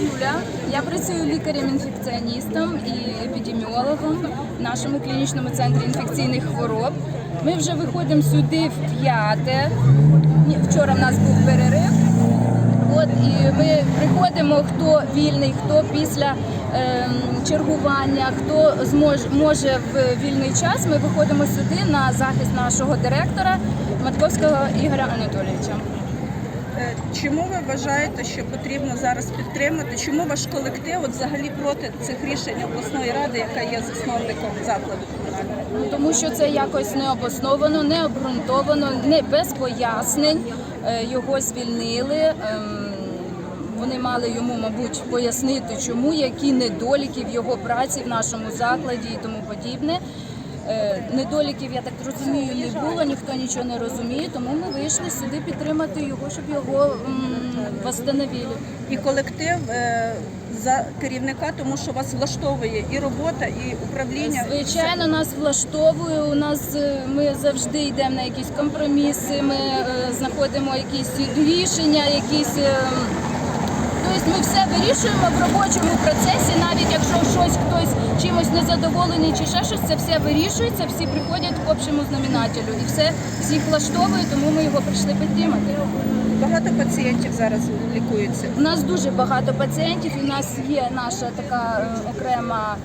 Юля. Я працюю лікарем-інфекціоністом і епідеміологом в нашому клінічному центрі інфекційних хвороб. Ми вже виходимо сюди в п'яте. Вчора в нас був перерив. От і ми приходимо, хто вільний, хто після ем, чергування, хто зможе може в вільний час. Ми виходимо сюди на захист нашого директора Матковського Ігоря Анатолійовича. Е, Чому ви вважаєте, що потрібно зараз підтримати? Чому ваш колектив от взагалі проти цих рішень обласної ради, яка є засновником закладу? Ну, тому що це якось не обосновано, не обґрунтовано, не без пояснень. Е, Його звільнили. ем, Вони мали йому, мабуть, пояснити, чому, які недоліки в його праці в нашому закладі і тому подібне. Е, Недоліків, я так розумію, не було, ніхто нічого не розуміє, тому ми вийшли сюди підтримати його, щоб його м, восстановили. І колектив е, за керівника, тому що вас влаштовує і робота, і управління. Звичайно, нас влаштовує. У нас е, ми завжди йдемо на якісь компроміси. Ми знаходимо якісь рішення, якісь. Тобто ми все вирішуємо в робочому процесі, навіть якщо щось хтось чимось незадоволений чи ще щось, це все вирішується, всі приходять к общому знаменателю і все всіх влаштовує, тому ми його прийшли підтримати. Багато пацієнтів зараз лікуються. У нас дуже багато пацієнтів, і у нас є наша така е, окрема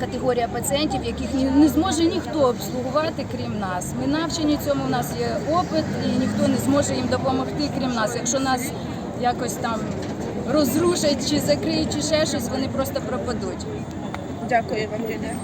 категорія пацієнтів, яких не зможе ніхто обслугувати, крім нас. Ми навчені цьому, у нас є опит, і ніхто не зможе їм допомогти, крім нас. Якщо нас якось там розрушать чи закриють, чи ще щось, вони просто пропадуть. Дякую вам, Лілія.